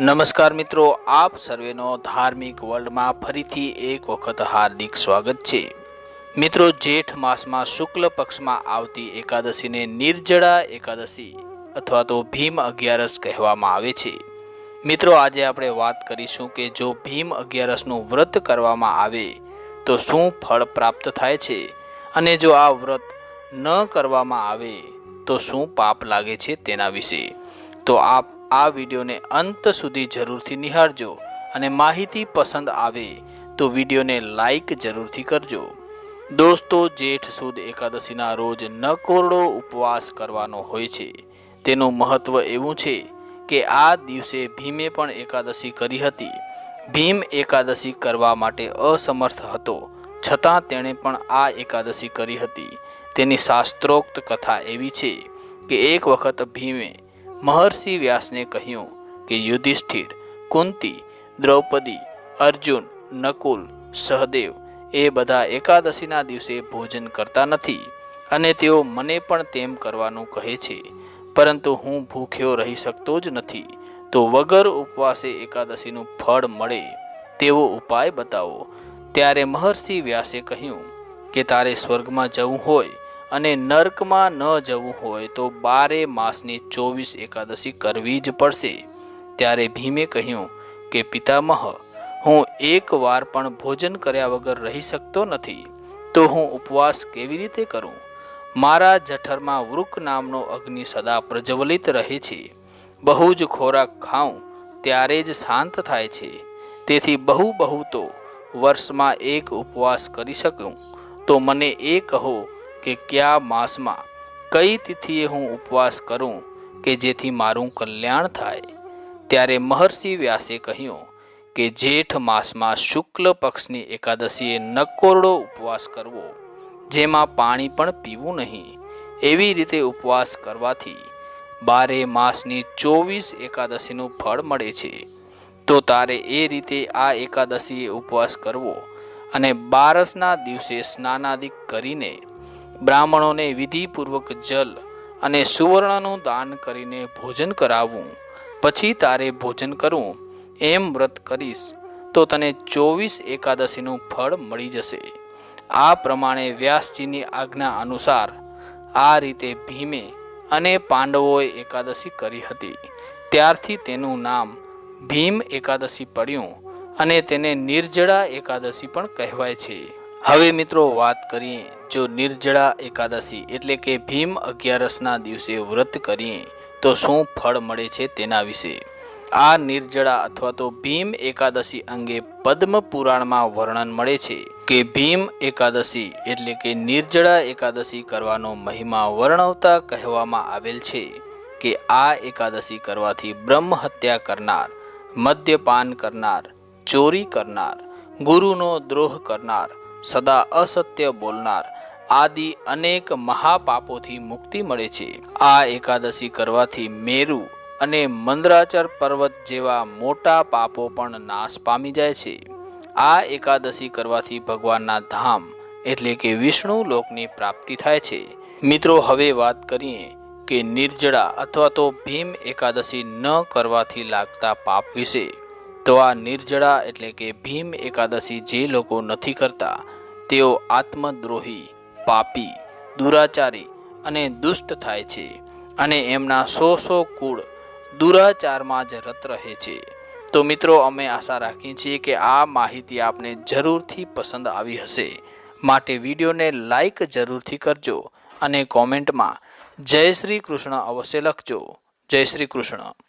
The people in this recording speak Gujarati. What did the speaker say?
નમસ્કાર મિત્રો, આપ સર્વેનો ધાર્મિક વર્લ્ડમાં ફરીથી એક વખત હાર્દિક સ્વાગત છે. મિત્રો, જેઠ માસમાં શુક્લ પક્ષમાં આવતી એકાદશીને નિર્જળા એકાદશી અથવા તો ભીમ અગિયારસ કહેવામાં આવે છે. મિત્રો, આજે આપણે વાત કરીશું કે જો ભીમ અગિયારસનું વ્રત કરવામાં આવે, તો શું ફળ પ્રાપ્ત થાય છે? અને જો આ વ્રત ન કરવામાં આવે, તો શું પાપ લાગે છે તેના વિશે? તો આપ આ વિડીયોને અંત સુધી જરૂરથી નિહાળજો અને માહિતી પસંદ આવે તો વિડીયોને લાઈક જરૂરથી કરજો. દોસ્તો, જેઠ સુદ એકાદશીના રોજ નકોરડો ઉપવાસ કરવાનો હોય છે. તેનું મહત્વ એવું છે કે આ દિવસે ભીમે પણ એકાદશી કરી હતી. ભીમ એકાદશી કરવા માટે અસમર્થ હતો. છતાં તેણે પણ આ એકાદશી કરી હતી. તેની શાસ્ત્રોક્ત કથા એવી છે કે એક વખત ભીમે મહર્ષિ વ્યાસને કહ્યું કે યુધિષ્ઠિર, કુંતી, દ્રૌપદી, અર્જુન, નકુલ, સહદેવ એ બધા એકાદશીના દિવસે ભોજન કરતા નથી અને તેઓ મને પણ તેમ કરવાનું કહે છે. પરંતુ હું ભૂખ્યો રહી શકતો જ નથી. તો વગર ઉપવાસે એકાદશીનું ફળ મળે તેવો ઉપાય બતાવો. ત્યારે મહર્ષિ વ્યાસે કહ્યું કે તારે સ્વર્ગમાં જવું હોય અને નર્કમાં ન જવું હોય તો બારે માસની ચોવીસ એકાદશી કરવી જ પડશે. ત્યારે ભીમે કહ્યું કે, પિતામહ, હું એક વાર પણ ભોજન કર્યા વગર રહી શકતો નથી, તો હું ઉપવાસ કેવી રીતે કરું? મારા જઠરમાં વૃક નામનો અગ્નિ સદા પ્રજ્વલિત રહે છે. બહુ જ ખોરાક ખાઉં, ત્યારે જ શાંત થાય છે. તેથી બહુ બહુ તો વર્ષમાં એક ઉપવાસ કરી શકું. તો મને એ કહો કે કયા માસમાં કઈ તિથિએ હું ઉપવાસ કરું કે જેથી મારું કલ્યાણ થાય? ત્યારે મહર્ષિ વ્યાસે કહ્યું કે જેઠ માસમાં શુક્લ પક્ષની એકાદશીએ નકોરડો ઉપવાસ કરવો, જેમાં પાણી પણ પીવું નહીં. એવી રીતે ઉપવાસ કરવાથી બારે માસની ચોવીસ એકાદશીનું ફળ મળે છે. તો તારે એ રીતે આ એકાદશીએ ઉપવાસ કરવો અને બારસના દિવસે સ્નાનાદિક કરીને બ્રાહ્મણોને વિધિપૂર્વક જલ અને સુવર્ણનું દાન કરીને ભોજન કરાવવું પછી તારે ભોજન કરવું એમ વ્રત કરીશ, તો તને ચોવીસ એકાદશીનું ફળ મળી જશે. આ પ્રમાણે વ્યાસજીની આજ્ઞા અનુસાર આ રીતે ભીમે અને પાંડવોએ એકાદશી કરી હતી. ત્યારથી તેનું નામ ભીમ એકાદશી પડ્યું અને તેને નિર્જળા એકાદશી પણ કહેવાય છે. હવે મિત્રો વાત કરીએ જો નિર્જળા એકાદશી એટલે કે ભીમ અગિયારસના દિવસે વ્રત કરીએ, તો શું ફળ મળે છે તેના વિશે? આ નિર્જળા અથવા તો ભીમ એકાદશી અંગે પદ્મ પુરાણમાં વર્ણન મળે છે કે ભીમ એકાદશી એટલે કે નિર્જળા એકાદશી કરવાનો મહિમા વર્ણવતા કહેવામાં આવેલ છે કે આ એકાદશી કરવાથી બ્રહ્મ હત્યા કરનાર, મદ્યપાન કરનાર, ચોરી કરનાર, ગુરુનો દ્રોહ કરનાર સદા અસત્ય બોલનાર. આદિ અનેક મહાપાપોથી મુક્તિ મળે છે. આ એકાદશી કરવાથી મેરુ અને મંદરાચર પર્વત જેવા મોટા પાપો પણ નાશ પામી જાય છે. આ એકાદશી કરવાથી ભગવાનના ધામ એટલે કે વિષ્ણુ લોકની પ્રાપ્તિ થાય છે. મિત્રો, હવે વાત કરીએ કે નિર્જળા અથવા તો ભીમ એકાદશી ન કરવાથી લાગતા પાપ વિશે. તો આ નિર્જળા એટલે કે ભીમ એકાદશી જે લોકો નથી કરતા, તેઓ આત્મદ્રોહી, પાપી, દુરાચારી અને દુષ્ટ થાય છે અને એમના સો સો કુળ દુરાચારમાં જ રત રહે છે. તો મિત્રો, અમે આશા રાખીએ છીએ કે આ માહિતી આપને જરૂરથી પસંદ આવી હશે. માટે વિડીયોને લાઈક જરૂરથી કરજો અને કોમેન્ટમાં જય શ્રી કૃષ્ણ અવશ્ય લખજો. જય શ્રી કૃષ્ણ.